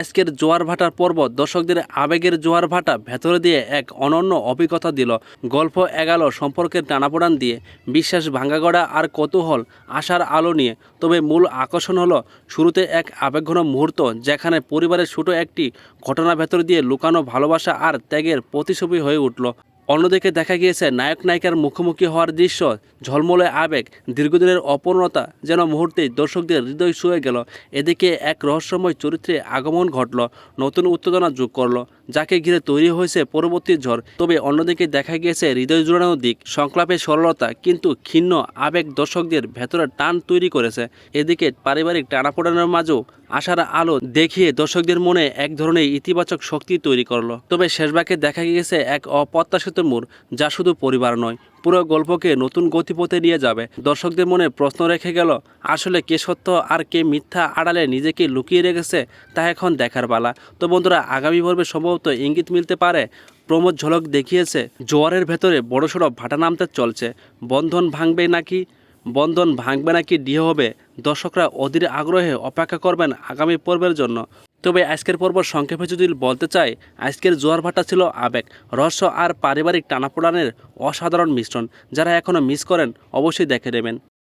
আজকের জোয়ার ভাটার পর্ব দর্শকদের আবেগের জোয়ার ভাটা ভেতরে দিয়ে এক অনন্য অভিজ্ঞতা দিল। গল্প এগালো সম্পর্কের টানাপোড়ান দিয়ে বিশ্বাস ভাঙ্গাগড়া আর কৌতূহল আশার আলো নিয়ে। তবে মূল আকর্ষণ হলো শুরুতে এক আবেগঘন মুহূর্ত যেখানে পরিবারের ছোট একটি ঘটনা ভেতর দিয়ে লুকানো ভালোবাসা আর ত্যাগের প্রতিছবি হয়ে উঠল। অন্যদিকে দেখা গিয়েছে, নায়ক নায়িকার মুখোমুখি হওয়ার দৃশ্য, ঝলমলে আবেগ, দীর্ঘদিনের অপূর্ণতা, যেন মুহূর্তেই দর্শকদের হৃদয় শুয়ে গেল। এদিকে এক রহস্যময় চরিত্রে আগমন ঘটল, নতুন উত্তেজনা যোগ করল, যাকে ঘিরে তৈরি হয়েছে পরবর্তী ঝড়। তবে অন্যদিকে দেখা গিয়েছে, হৃদয় জোড়ানো দিক সংলাপের সরলতা, কিন্তু ক্ষীণ আবেগ দর্শকদের ভেতরে টান তৈরি করেছে। এদিকে পারিবারিক টানাপোড়ানোর মাঝেও আশার আলো দেখিয়ে দর্শকদের মনে এক ধরনের ইতিবাচক শক্তি তৈরি করল। তবে শেষবাকে দেখা গিয়েছে এক অপ্রত্যাশিত মোড় যা শুধু পরিবার নয়, পুরো গল্পকে নতুন গতিপথে নিয়ে যাবে। দর্শকদের মনে প্রশ্ন রেখে গেল, আসলে কে সত্য আর কে মিথ্যা আড়ালে নিজেকে লুকিয়ে রেখেছে তা এখন দেখার পালা। তো বন্ধুরা, আগামী পর্বে সম্ভবত ইঙ্গিত মিলতে পারে, প্রমোদ ঝলক দেখিয়েছে, জোয়ারের ভেতরে বড়সড় ভাটা নামতে চলছে। বন্ধন ভাঙবে নাকি? বন্ধন ভাঙবে নাকি ডিহ হবে, দর্শকরা অধীর আগ্রহে অপেক্ষা করবেন আগামী পর্বের জন্য। তবে আজকের পর্ব সংক্ষেপে যদি বলতে চাই, আজকের জোয়ার ভাটা ছিল আবেগ, রহস্য আর পারিবারিক টানাপোড়ানের অসাধারণ মিশ্রণ। যারা এখনও মিস করেন, অবশ্যই দেখে নেবেন।